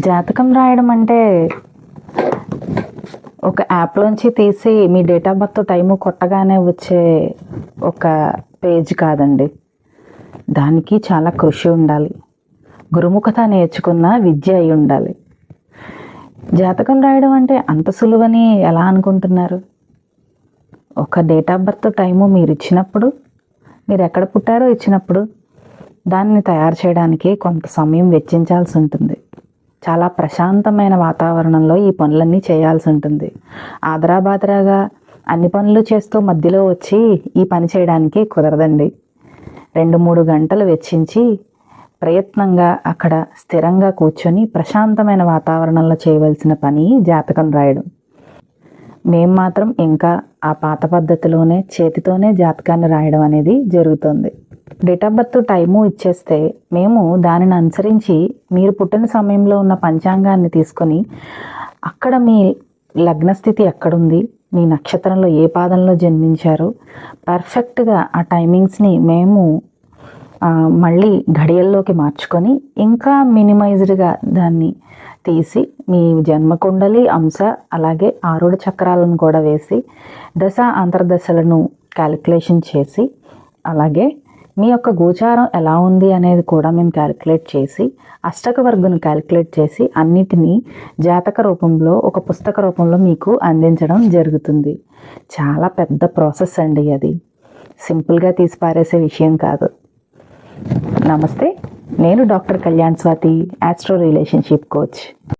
జాతకం రాయడం అంటే ఒక యాప్లోంచి తీసి మీ డేట్ ఆఫ్ బర్త్ టైము కొట్టగానే వచ్చే ఒక పేజ్ కాదండి. దానికి చాలా కృషి ఉండాలి. గురుముఖత నేర్చుకున్న విద్య అయి ఉండాలి. జాతకం రాయడం అంటే అంత సులువని ఎలా అనుకుంటున్నారు? ఒక డేట్ ఆఫ్ బర్త్ టైము మీరు ఇచ్చినప్పుడు మీరు ఎక్కడ పుట్టారో ఇచ్చినప్పుడు దాన్ని తయారు చేయడానికి కొంత సమయం వెచ్చించాల్సి ఉంటుంది. చాలా ప్రశాంతమైన వాతావరణంలో ఈ పనులన్నీ చేయాల్సి ఉంటుంది. ఆదరాబాదరాగా అన్ని పనులు చేస్తూ మధ్యలో వచ్చి ఈ పని చేయడానికి కుదరదండి. రెండు మూడు గంటలు వెచ్చించి ప్రయత్నంగా అక్కడ స్థిరంగా కూర్చొని ప్రశాంతమైన వాతావరణంలో చేయవలసిన పని జాతకం రాయడం. మేము మాత్రం ఇంకా ఆ పాత పద్ధతిలోనే చేతితోనే జాతకాన్ని రాయడం అనేది జరుగుతుంది. డేట్ ఆఫ్ బర్త్ టైము ఇచ్చేస్తే మేము దానిని అనుసరించి మీరు పుట్టిన సమయంలో ఉన్న పంచాంగాన్ని తీసుకొని అక్కడ మీ లగ్నస్థితి ఎక్కడుంది మీ నక్షత్రంలో ఏ పాదంలో జన్మించారు పర్ఫెక్ట్గా ఆ టైమింగ్స్ని మేము మళ్ళీ ఘడియల్లోకి మార్చుకొని ఇంకా మినిమైజ్డ్గా దాన్ని తీసి మీ జన్మకుండలి అంశ అలాగే ఆరుడు చక్రాలను కూడా వేసి దశ అంతర్దశలను క్యాలిక్యులేషన్ చేసి అలాగే మీ యొక్క గోచారం ఎలా ఉంది అనేది కూడా మేము క్యాలిక్యులేట్ చేసి అష్టక వర్గును క్యాలిక్యులేట్ చేసి అన్నిటినీ జాతక రూపంలో ఒక పుస్తక రూపంలో మీకు అందించడం జరుగుతుంది. చాలా పెద్ద ప్రాసెస్ అండి అది. సింపుల్గా తీసి పారేసే విషయం కాదు. నమస్తే నేను doctor Kalyan Swati astro relationship coach